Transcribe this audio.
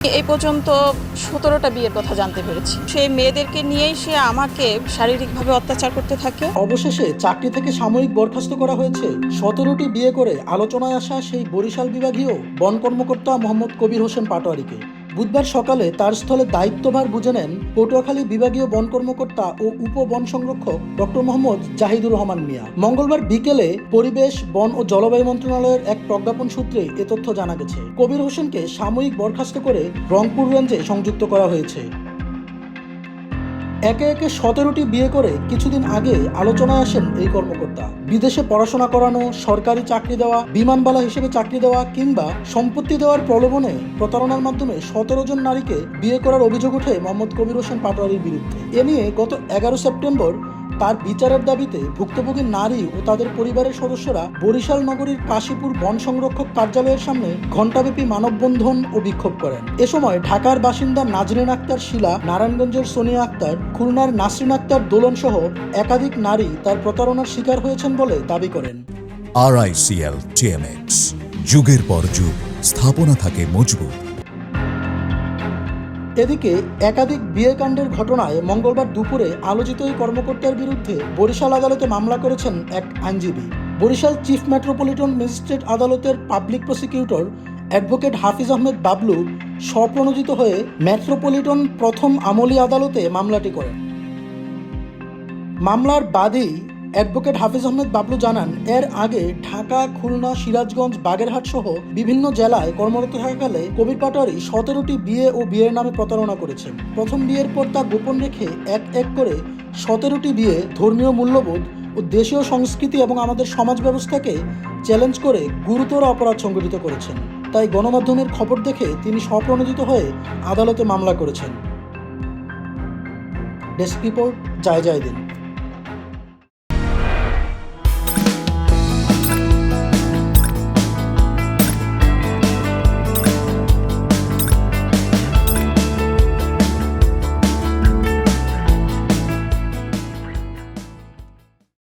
এই পর্যন্ত সতেরোটা বিয়ের কথা জানতে পেরেছি। সে মেয়েদেরকে নিয়েই সে আমাকে শারীরিকভাবে অত্যাচার করতে থাকে। অবশেষে চাকরি থেকে সাময়িক বরখাস্ত করা হয়েছে। সতেরোটি বিয়ে করে আলোচনায় আসা সেই বরিশাল বিভাগীয় বন কর্মকর্তা মোহাম্মদ কবির হোসেন পাটোয়ারিকে। বুধবার সকালে তার স্থলে দায়িত্বভার বুঝে নেন পটুয়াখালী বিভাগীয় বন কর্মকর্তা ও উপ বন সংরক্ষক ডক্টর মোহাম্মদ জাহিদুর রহমান মিয়া। মঙ্গলবার বিকেলে পরিবেশ, বন ও জলবায়ু মন্ত্রণালয়ের এক প্রজ্ঞাপন সূত্রে এ তথ্য জানা গেছে। কবির হোসেনকে সাময়িক বরখাস্ত করে রংপুর রেঞ্জে সংযুক্ত করা হয়েছে। একে একে সতেরোটি বিয়ে করে কিছুদিন আগে আলোচনায় আসেন এই কর্মকর্তা। বিদেশে পড়াশোনা করানো, সরকারি চাকরি দেওয়া, বিমানবালা হিসেবে চাকরি দেওয়া কিংবা সম্পত্তি দেওয়ার প্রলোভনে প্রতারণার মাধ্যমে সতেরো জন নারীকে বিয়ে করার অভিযোগ ওঠে মোহাম্মদ কবির হোসেন পাটোয়ারির বিরুদ্ধে। এ নিয়ে গত এগারো সেপ্টেম্বর তার বিচারের দাবিতে ভুক্তভোগী নারী ও তাদের পরিবারের সদস্যরা বরিশাল নগরীর কাশীপুর বন সংরক্ষক কার্যালয়ের সামনে ঘণ্টাব্যাপী মানববন্ধন ও বিক্ষোভ করেন। এ সময় ঢাকার বাসিন্দা নাজরিন আক্তার শিলা, নারায়ণগঞ্জের সোনিয়া আক্তার, খুলনার নাসরিন আক্তার দোলন সহ একাধিক নারী তার প্রতারণার শিকার হয়েছেন বলে দাবি করেন। আরআইসিএল টিএমএক্স যুগের পর যুগ, স্থাপনা থাকে মজবুত। এদিকে একাধিক বিয়েকাণ্ডের ঘটনায় মঙ্গলবার দুপুরে আলোচিত এই কর্মকর্তার বিরুদ্ধে বরিশাল আদালতে মামলা করেছেন এক আইনজীবী। বরিশাল চিফ মেট্রোপলিটন ম্যাজিস্ট্রেট আদালতের public prosecutor advocate Hafiz Ahmed Bablu স্বপ্রণোদিত হয়ে মেট্রোপলিটন প্রথম আমলি আদালতে মামলাটি করেন। মামলার বাদী অ্যাডভোকেট হাফিজ আহমেদ বাবলু জানান, এর আগে ঢাকা, খুলনা, সিরাজগঞ্জ, বাগেরহাট সহ বিভিন্ন জেলায় কর্মরত থাকাকালে কবির পাটোয়ারি সতেরোটি বিয়ে ও বিয়ের নামে প্রতারণা করেছেন। প্রথম বিয়ের পর তা গোপন রেখে এক এক করে সতেরোটি বিয়ে ধর্মীয় মূল্যবোধ ও দেশীয় সংস্কৃতি এবং আমাদের সমাজ ব্যবস্থাকে চ্যালেঞ্জ করে গুরুতর অপরাধ সংগঠিত করেছেন। তাই গণমাধ্যমের খবর দেখে তিনি স্বপ্রণোদিত হয়ে আদালতে মামলা করেছেন। ডেস্ক রিপোর্ট, জয় জয় দিন